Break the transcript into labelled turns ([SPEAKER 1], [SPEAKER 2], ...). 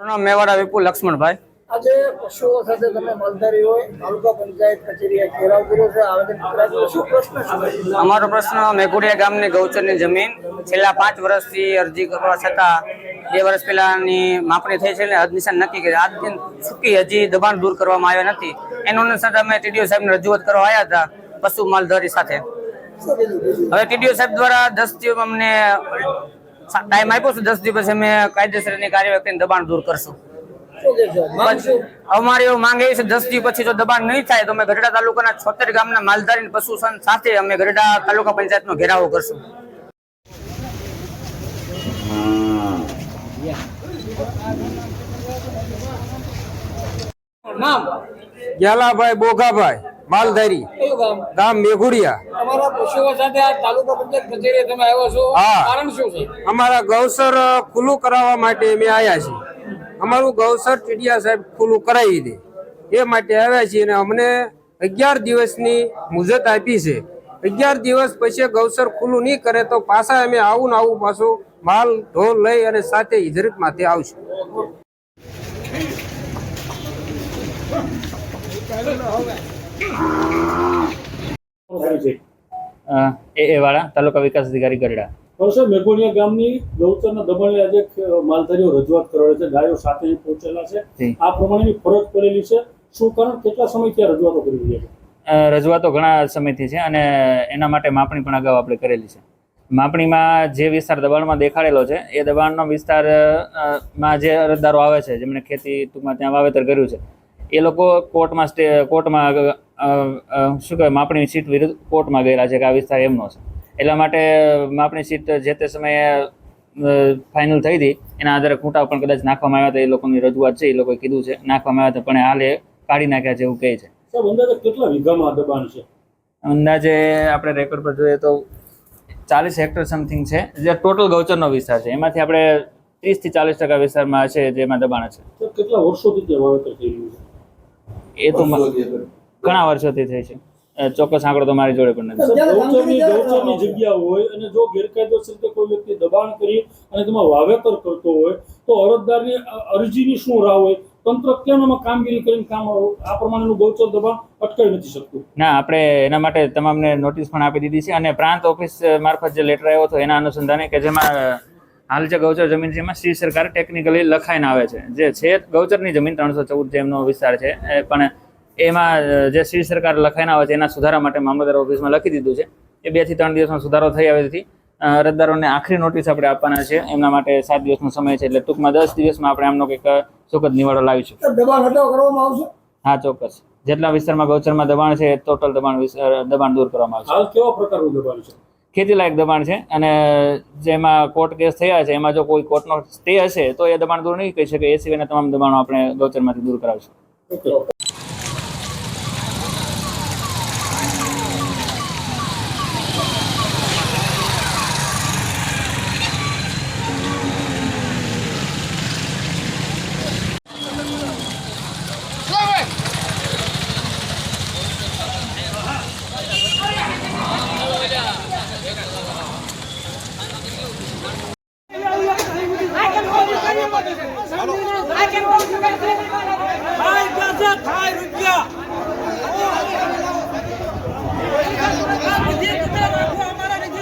[SPEAKER 1] નામ મેવાડા વિપુલ લક્ષ્મણભાઈ.
[SPEAKER 2] આજે પશુઓ સાથે તમે માલધારી હોય તાલુકા પંચાયત કચેરીએ ઘેરાવ કર્યો છે આવેદન શું પ્રશ્ન છે?
[SPEAKER 1] અમારો પ્રશ્ન મેઘુડિયા ગામની ગૌચરની જમીન છેલ્લા પાંચ વર્ષથી અરજી કરવા છતાં બે વર્ષ પહેલાની માપણી થઈ છે ને હદ નક્કી કરી આજ દિન ચૂકી હજી દબાણ દૂર કરવામાં આવ્યા નથી. એનું અનુસાર અમે ટીડીઓ સાહેબને રજૂઆત કરવા આવ્યા હતા પશુ માલધારી સાથે? હવે ટીડીઓ સાહેબ દ્વારા દસ દિવસ અમને ટાઈમ આપ્યો છે દસ દિવસ અમે કાયદેસરની કાર્યવાહી કરીને દબાણ દૂર કરશું? અમારી એવું માંગ એવી છે દસ દિવસ પછી જો દબાણ નહીં થાય તો અમે ગઢડા તાલુકાના છોતેર ગામના માલધારી પશુ સાથે અમે ગઢડા તાલુકા પંચાયતનો ઘેરાવો કરશું.
[SPEAKER 2] નામ
[SPEAKER 3] ગ્યાલાભાઈ બોઘાભાઈ. માલધારી.
[SPEAKER 2] ગામ?
[SPEAKER 3] મેઘુડિયા.
[SPEAKER 2] તમારા પશુઓ સાથે આ તાલુકા પંચાયત કચેરીએ તમે આવ્યા છો. કારણ શું છે?
[SPEAKER 3] અમારા ગૌસર ખુલ્લું કરાવવા માટે અમે આવ્યા છીએ. અમારું ગૌસર ટીડિયા સાહેબ ખુલ્લું કરાવી દે એ માટે આવ્યા છીએ અને અમને અગિયાર દિવસની મુદત આપી છે. અગિયાર દિવસ પછી ગૌસર ખુલ્લું નહીં કરે તો પાછા અમે આવું ને આવું પાછું માલ ઢોલ લઈ અને સાથે ઇજરત માથે આવશું.
[SPEAKER 4] એ એ વાળા તાલુકા વિકાસ અધિકારી ગરડા
[SPEAKER 5] વર્ષે મેઘોડિયા ગામની ગૌચરના દબાણે આજે માલધારીઓ રજૂઆત કરેલી છે ગાયો સાથે પહોંચેલા છે. આ પ્રમાણેની ફરજ પડેલી છે. શું કારણ? કેટલા સમયથી આ રજૂઆતો કરી છે?
[SPEAKER 4] રજૂઆતો ઘણા સમયથી છે અને એના માટે માપણી પણ અગાઉ આપણે કરેલી છે. માપણીમાં જે વિસ્તાર દબાણમાં દેખાડેલો છે એ દબાણનો વિસ્તારમાં જે અરજદારો આવે છે જેમણે ખેતી ટૂંકમાં ત્યાં વાવેતર કર્યું છે એ લોકો કોર્ટમાં સ્ટે કોર્ટમાં શું કહેવાય માપણી સીટ વિરુદ્ધ કોર્ટમાં ગયેલા છે કે આ વિસ્તાર એમનો છે. એટલા માટે માપણી સીટ જે તે સમયે ફાઇનલ થઈ હતી એના આધારે ખૂંટા પણ કદાચ નાખવામાં આવ્યા હતા એ લોકોની રજૂઆત છે એ લોકોએ કીધું છે નાખવામાં આવ્યા હતા પણ હાલ એ કાઢી નાખ્યા છે એવું કહે છે.
[SPEAKER 5] અંદાજે કેટલા વીઘામાં દબાણ છે?
[SPEAKER 4] અંદાજે આપણે રેકોર્ડ પર જોઈએ તો ચાલીસ હેક્ટર સમથિંગ છે જે ટોટલ ગૌચરનો વિસ્તાર છે. એમાંથી આપણે ત્રીસથી ચાલીસ ટકા વિસ્તારમાં છે જેમાં દબાણ છે.
[SPEAKER 5] કેટલા વર્ષોથી
[SPEAKER 4] એ તો ઘણા વર્ષોથી થઈ છે. ચોક્કસ આંકડો તો મારી જોડે પણ નથી.
[SPEAKER 5] ગૌચરની જગ્યા હોય અને જો ગેરકાયદેસર રીતે કોઈ વ્યક્તિ દબાણ કરી અને તેમાં વાવેતર કરતો હોય તો અરજદારની અરજીની શું રાહ હોય? તંત્ર કેમ એમાં કામગીરી કરીને કામ આ પ્રમાણેનું ગૌચર દબાણ અટકાવી નથી શકતું.
[SPEAKER 4] ના આપણે એના માટે તમામને નોટિસ પણ આપી દીધી છે અને પ્રાંત ઓફિસ મારફત જે લેટર આવ્યો હતો એના અનુસંધાને કે જેમાં હાલ જે ગૌચર જમીન છે એમાં શ્રી સરકાર ટેકનિકલી લખાઈને આવે છે. જે છે ગૌચરની જમીન ત્રણસો ચૌદ જે એમનો વિસ્તાર છે એ પણ એમાં જે શ્રી સરકાર લખાયેલા હોય છે એના સુધારા માટે મામલતદાર ઓફિસમાં લખી દીધું છે. એ બેથી ત્રણ દિવસમાં સુધારો થઈ આવેથી અરજદારોને આખરી નોટિસ આપણે આપવાના છે. એમના માટે સાત દિવસનો સમય છે એટલે ટૂંકમાં દસ દિવસમાં આપણે આમનો કંઈક સુખદ નિવાડો લાવીશું.
[SPEAKER 2] દબાણ હટાવ કરવામાં આવશે?
[SPEAKER 4] હા ચોક્કસ. જેટલા વિસ્તારમાં ગૌચરમાં દબાણ છે ટોટલ દબાણ દબાણ દૂર કરવામાં આવશે.
[SPEAKER 5] હાલ કેવા પ્રકારનું દબાણ છે?
[SPEAKER 4] ખેતીલાયક દબાણ છે અને જેમાં કોર્ટ કેસ થયા છે એમાં જો કોઈ કોર્ટનો સ્ટે હશે તો એ દબાણ દૂર નહીં કહી શકે. એ સિવાયના તમામ દબાણો આપણે ગૌચરમાંથી દૂર કરાવશું.
[SPEAKER 5] ઓકે.